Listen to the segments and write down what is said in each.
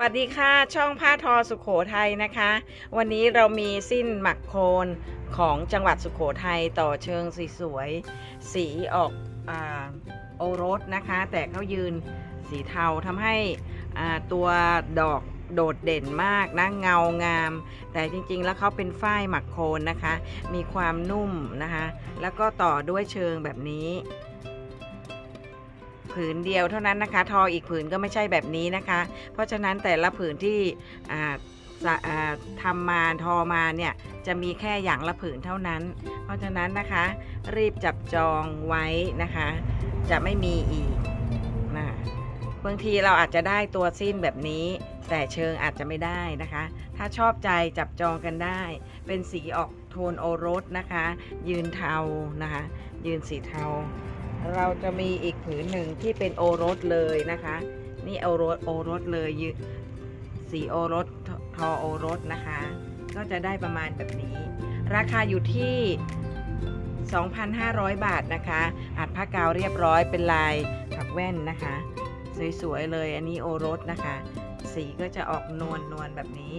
สวัสดีค่ะช่องผ้าทอสุขโขทัยนะคะ วันนี้เรามีสิ้นหมักโคนของจังหวัดสุขโขทัยต่อเชิงสีสวย สีออกอโอรสนะคะ แต่เขายืนสีเทาทำให้ตัวดอกโดดเด่นมากนะเงางาม แต่จริงๆ แล้วเขาเป็นฝ้ายหมักโคนนะคะ มีความนุ่มนะคะ แล้วก็ต่อด้วยเชิงแบบนี้ ผืนเดียวเท่านั้นนะคะ ทออีกผืนก็ไม่ใช่แบบนี้นะคะ เพราะฉะนั้นแต่ละผืนที่ทำมาทอมาเนี่ยจะมีแค่อย่างละผืนเท่านั้น เพราะฉะนั้นนะคะรีบจับจองไว้นะคะ จะไม่มีอีกนะบางทีเราอาจจะได้ตัวสิ้นแบบนี้ แต่เชิงอาจจะไม่ได้นะคะ ถ้าชอบใจจับจองกันได้ เป็นสีออกโทนโอรสนะคะ ยืนเทานะคะ ยืนสีเทา เราจะมีอีกผืนหนึ่งที่เป็นโอรสเลยนะคะ นี่โอรสโอรสเลยยืสีโอรสทอโอรสนะคะ ก็จะได้ประมาณแบบนี้ ราคาอยู่ที่ 2,500 บาทนะคะ อัดผ้ากาวเรียบร้อยเป็นลายผักแว่นนะคะ สวยๆเลยอันนี้โอรสนะคะ สีก็จะออกนวลนวลแบบนี้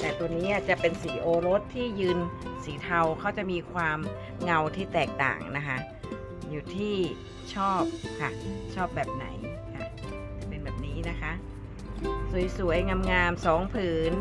แต่ตัวนี้จะเป็นสีโอรสที่ยืนสีเทาเขาจะมีความเงาที่แตกต่างนะคะ อยู่ที่ชอบค่ะ ชอบแบบไหนค่ะ จะเป็นแบบนี้นะคะ สวยๆ งามๆสองผืน